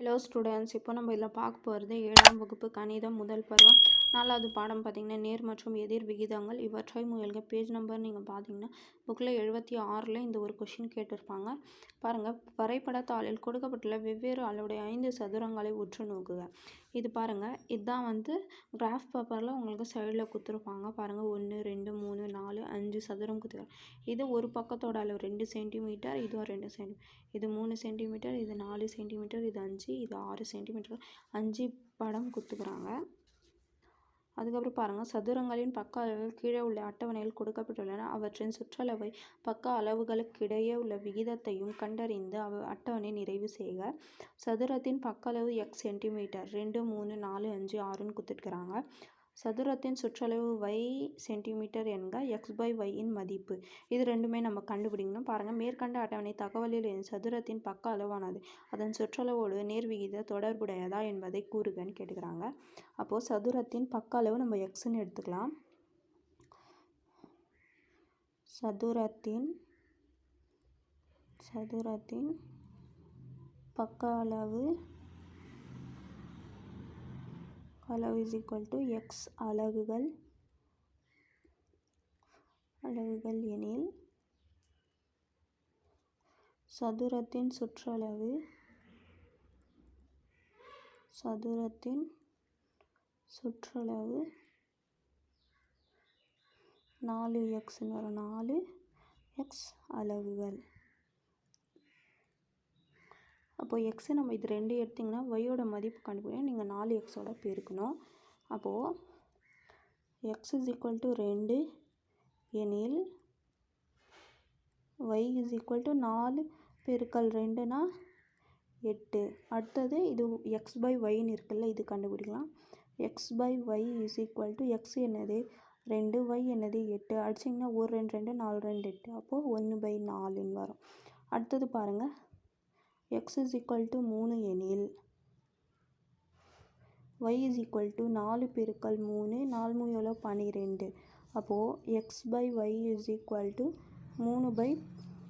Hello students இப்போ நம்ம இதில் பார்க்க போகிறது ஏழாம் வகுப்பு கணிதம் முதல் பருவம். நாலாவது பாடம் பார்த்திங்கன்னா நேர் மற்றும் எதிர் விகிதங்கள். இவற்றை முயல்க பேஜ் நம்பர் நீங்கள் பார்த்தீங்கன்னா புக்கில் எழுபத்தி ஆறில் இந்த ஒரு கொஷின் கேட்டிருப்பாங்க. பாருங்கள் வரைபடத்தாளில் கொடுக்கப்பட்டுள்ள வெவ்வேறு அளவுடைய ஐந்து சதுரங்களை உற்று நோக்குக. இது பாருங்கள் இதுதான் வந்து கிராஃப் பேப்பரில் உங்களுக்கு சைடில் கொடுத்துருப்பாங்க. பாருங்கள் ஒன்று ரெண்டு சதுரம் கொடுத்துருக்காங்க இது ஒரு பக்கத்தோட அளவு. ரெண்டு சென்டிமீட்டர் இதுவும் ரெண்டு சென்டி இது மூணு சென்டிமீட்டர் இது நாலு சென்டிமீட்டர் இது அஞ்சு இது ஆறு சென்டிமீட்டர் அஞ்சு படம் குத்துக்கிறாங்க அதுக்கப்புறம் பாருங்கள் சதுரங்களின் பக்க அளவுகள் கீழே உள்ள அட்டவணையில் கொடுக்கப்பட்டுள்ளன. அவற்றின் சுற்றளவை பக்க அளவுகளுக்கிடையே உள்ள விகிதத்தையும் கண்டறிந்து அவ அட்டவணை நிறைவு செய்க. சதுரத்தின் பக்க அளவு எக்ஸ் சென்டிமீட்டர் ரெண்டு மூணு நாலு அஞ்சு ஆறுன்னு கொடுத்துருக்குறாங்க சதுரத்தின் சுற்றளவு y சென்டிமீட்டர் என்க எக்ஸ் பை வையின் மதிப்பு. இது ரெண்டுமே நம்ம கண்டுபிடிக்கணும். பாருங்கள் மேற்கண்ட அட்டவணை தகவலில் சதுரத்தின் பக்க அளவானது. அதன் சுற்றளவோடு நேர்விகித தொடர்புடையதா என்பதை கூறுகன்னு கேட்டுக்கிறாங்க. அப்போது சதுரத்தின் பக்க அளவு நம்ம எக்ஸ்ன்னு எடுத்துக்கலாம். சதுரத்தின் சதுரத்தின் பக்க அளவு அளவு இஸ் ஈக்குவல் டு எக்ஸ் அலகுகள். அலகுகள் எனில் சதுரத்தின் சுற்றளவு சதுரத்தின் சுற்றளவு நாலு எக்ஸ்னு வரும். நாலு எக்ஸ் அலகுகள். அப்போது எக்ஸை நம்ம இது ரெண்டு எடுத்திங்கன்னா ஒய்யோட மதிப்பு கண்டுபிடிக்க நீங்கள் நாலு எக்ஸோட பெருக்கணும். அப்போது எக்ஸ் இஸ் ஈக்குவல் டு ரெண்டு எனில் ஒய் இஸ் ஈக்குவல் டு நாலு பெருக்கல் ரெண்டுனா எட்டு. அடுத்தது இது எக்ஸ் பை ஒய்ன்னு இருக்குல்ல இது கண்டுபிடிக்கலாம். X by Y is equal to X என்னது? ரெண்டு ஒய் என்னது? எட்டு. அடிச்சிங்கன்னா ஒரு ரெண்டு ரெண்டு நாலு ரெண்டு எட்டு. அப்போது ஒன்று பை நாலுன்னு வரும். அடுத்தது பாருங்கள் எக்ஸ் இஸ் ஈக்குவல் டு மூணு எனில். ஒய் இஸ் ஈக்குவல் டு நாலு பெருக்கல் மூணு நாலு மூணு எவ்வளோ பன்னிரெண்டு அப்போது X by Y is equal to மூணு பை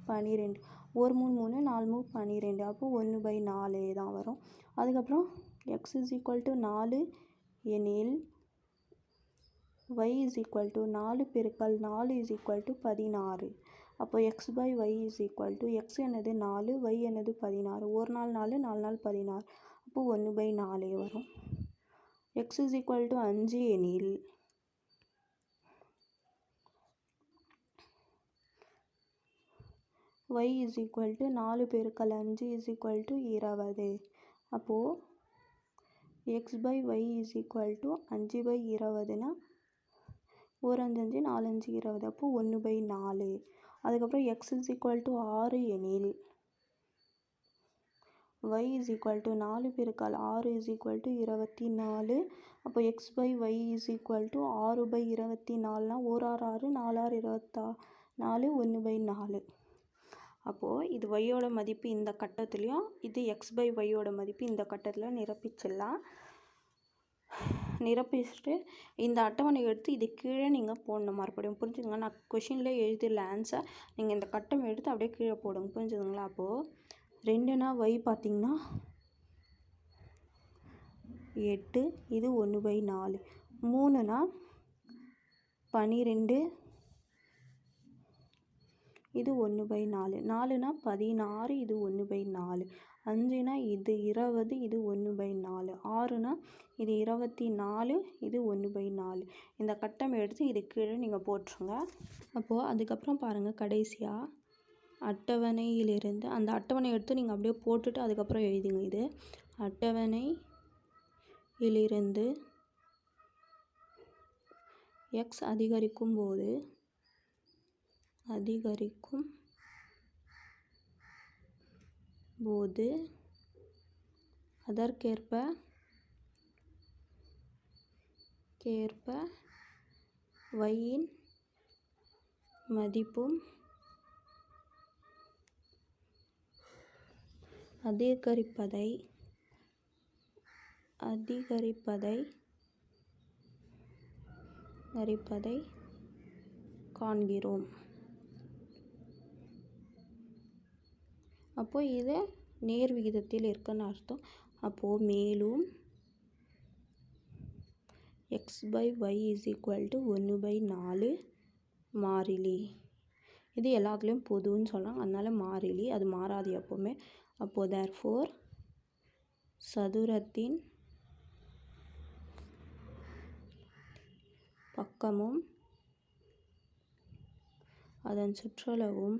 பன்னிரெண்டு ஒரு மூணு மூணு நாலு மூணு பன்னிரெண்டு அப்போது ஒன்று பை நாலு தான் வரும். அதுக்கப்புறம் எக்ஸ் இஸ் ஈக்குவல் டு நாலு எனில். ஒய் இஸ் ஈக்குவல் டு நாலு பெருக்கல் நாலு இஸ் ஈக்குவல் டு பதினாறு. அப்போ X by Y is equal to X என்னது நாலு ஒய் என்னது பதினாறு. ஒரு நாள் நாலு நாலு நாள் பதினாறு. அப்போது ஒன்று பை நாலே வரும். எக்ஸ் இஸ் ஈக்குவல் டு அஞ்சு எனில் ஒய் இஸ் ஈக்குவல் டு நாலு பெருக்கல் அஞ்சு இஸ் ஈக்குவல் டு இருபது. அப்போது X by Y is equal to அஞ்சு பை இருபதுனா ஒரு அஞ்சஞ்சு நாலஞ்சு இருபது அப்போது ஒன்று பை நாலு. அதுக்கப்புறம் எக்ஸ் இஸ் ஈக்குவல் டு ஆறு எனில் ஒய் இஸ் ஈக்குவல் டு நாலு பெருக்கால் ஆறு இஸ் ஈக்குவல் டு இருபத்தி நாலு அப்போ X by Y is equal to ஆறு பை இருபத்தி நாலுனால் ஒரு ஆறு ஆறு நாலு ஆறு இருபத்தா நாலு ஒன்று பை நாலு. அப்போது இது ஒய்யோட மதிப்பு இந்த கட்டத்துலேயும் இது எக்ஸ் பை ஒய்யோட மதிப்பு இந்த கட்டத்தில் நிரப்பிச்சிடலாம். நிரப்பிச்சுட்டு இந்த அட்டவணை எடுத்து இது கீழே நீங்கள் போடணும் மறுபடியும். புரிஞ்சுதுங்க நான் கொஷினில் எழுதிடல ஆன்சர் நீங்கள் இந்த கட்டம் எடுத்து அப்படியே கீழே போடுங்க. புரிஞ்சுதுங்களா? அப்போது ரெண்டுனா வை பார்த்திங்கன்னா எட்டு இது ஒன்று பை நாலு. மூணுனா பன்னிரெண்டு இது ஒன்று பை நாலு. நாலுனா பதினாறு இது ஒன்று பை நாலு. அஞ்சுனா இது இருபது இது ஒன்று பை நாலு. ஆறுனா இது இருபத்தி நாலு இது ஒன்று பை நாலு. இந்த கட்டம் எடுத்து இது கீழே நீங்கள் போட்டுருங்க. அப்போது அதுக்கப்புறம் பாருங்கள் கடைசியாக அட்டவணையிலிருந்து அந்த அட்டவணை எடுத்து நீங்கள் அப்படியே போட்டுட்டு அதுக்கப்புறம் எழுதிங்க இது. அட்டவணையிலிருந்து எக்ஸ் அதிகரிக்கும் போது அதிகரிக்கும் போது அதற்கேற்ப கேற்ப வையின் மதிப்பும் அதிகரிப்பதை அதிகரிப்பதை அதிகரிப்பதை காண்கிறோம். அப்போது இது நேர் விகிதத்தில் இருக்குன்னு அர்த்தம். அப்போது மேலும் X by Y is equal to ஒன்று பை நாலு மாறிலி. இது எல்லாத்துலேயும் பொதுன்னு சொல்கிறாங்க அதனால் மாறிலி அது மாறாது எப்போவுமே. அப்போது தேர் ஃபோர் சதுரத்தின் பக்கமும் அதன் சுற்றளவும்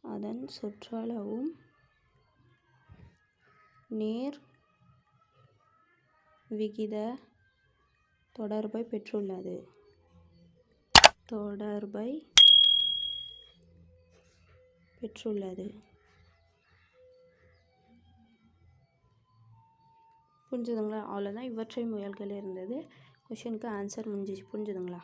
அதன் சுற்றளவும் நேர் விகித தொடர்பை பெற்றுள்ளது. தொடர்பை பெற்றுள்ளது. புரிஞ்சுதுங்களா? அவ்வளோதான் இவற்றை முயல்கள் இருந்தது. கொஷினுக்கு ஆன்சர் முடிஞ்சிச்சு. புரிஞ்சுதுங்களா?